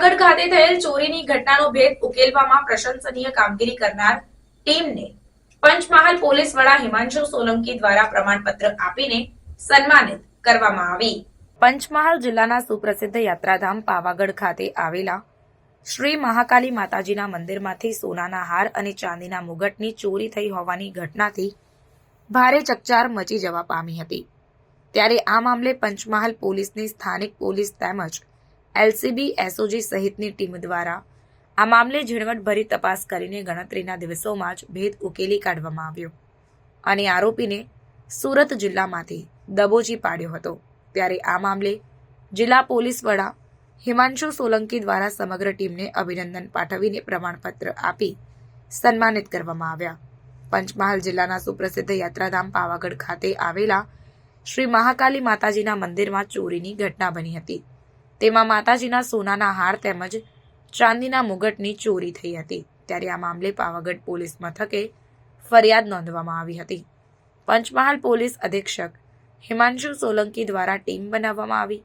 પાવાગઢ ખાતે થયેલ ચોરીની ઘટનાનો ભેદ ઉકેલવામાં પ્રશંસનીય કામગીરી કરનાર ટીમને પંચમહાલ પોલીસ વડા હિમાંશુ સોલંકી દ્વારા પ્રમાણપત્ર આપીને સન્માનિત કરવામાં આવી. પંચમહાલ જિલ્લાના સુપ્રસિદ્ધ યાત્રાધામ પાવાગઢ ખાતે આવેલા શ્રી મહાકાલી માતાજીના મંદિરમાંથી સોનાના હાર અને ચાંદીના મુગટની ચોરી થઈ હોવાની ઘટનાથી ભારે ચકચાર મચી જવા પામી હતી. ત્યારે આ મામલે પંચમહાલ પોલીસની સ્થાનિક પોલીસ તેમજ એલસીબી, એસઓજી સહિતની ટીમ દ્વારા આ મામલે ઝીણવટભરી તપાસ કરીને ગણતરીના દિવસોમાં જ ભેદ ઉકેલી કાઢવામાં આવ્યો અને આરોપીને સુરત જિલ્લામાંથી દબોચી પાડ્યો હતો. ત્યારે આ મામલે જિલ્લા પોલીસ વડા હિમાંશુ સોલંકી દ્વારા સમગ્ર ટીમને અભિનંદન પાઠવીને પ્રમાણપત્ર આપી સન્માનિત કરવામાં આવ્યા. પંચમહાલ જિલ્લાના સુપ્રસિદ્ધ યાત્રાધામ પાવાગઢ ખાતે આવેલા શ્રી મહાકાલી માતાજીના મંદિરમાં ચોરીની ઘટના બની હતી. તેમાં માતાજીના સોનાના હાર તેમજ ચાંદીના મુગટની ચોરી થઈ હતી. ત્યારે આ મામલે પાવાગઢ પોલીસ મથકે ફરિયાદ નોંધવામાં આવી હતી. પંચમહાલ પોલીસ અધિક્ષક હિમાંશુ સોલંકી દ્વારા ટીમ બનાવવામાં આવી,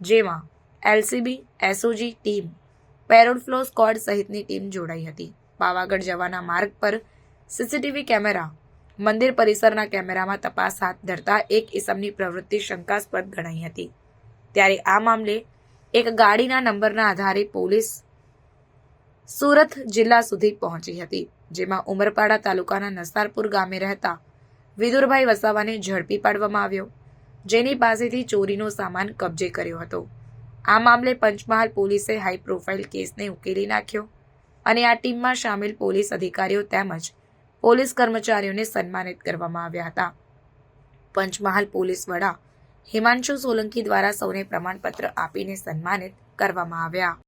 જેમાં LCB, SOG team parole furlough squad સહિતની ટીમ જોડાઈ હતી. પાવાગઢ જવાના માર્ગ પર સીસીટીવી કેમેરા, મંદિર પરિસરના કેમેરામાં તપાસ હાથ ધરતા એક ઇસમની પ્રવૃત્તિ શંકાસ્પદ ગણાઈ હતી. ત્યારે આ મામલે એક ગાડીના નંબરના આધારે પોલીસ સુરત જિલ્લા સુધી પહોંચી હતી, જેમાં ઉમરપાડા તાલુકાના નસારપુર ગામે રહેતા વિદુરભાઈ વસાવાને ઝડપી પાડવામાં આવ્યો, જેની પાસેથી ચોરીનો સામાન કબજે કર્યો હતો. આ મામલે પંચમહાલ પોલીસે હાઈ પ્રોફાઇલ કેસને ઉકેલી નાખ્યો અને આ ટીમમાં સામેલ પોલીસ અધિકારીઓ તેમજ પોલીસ કર્મચારીઓને સન્માનિત કરવામાં આવ્યા હતા. પંચમહાલ પોલીસ વડા હિમાંશુ સોલંકી દ્વારા સૌને પ્રમાણપત્ર આપીને સન્માનિત કરવામાં આવ્યા.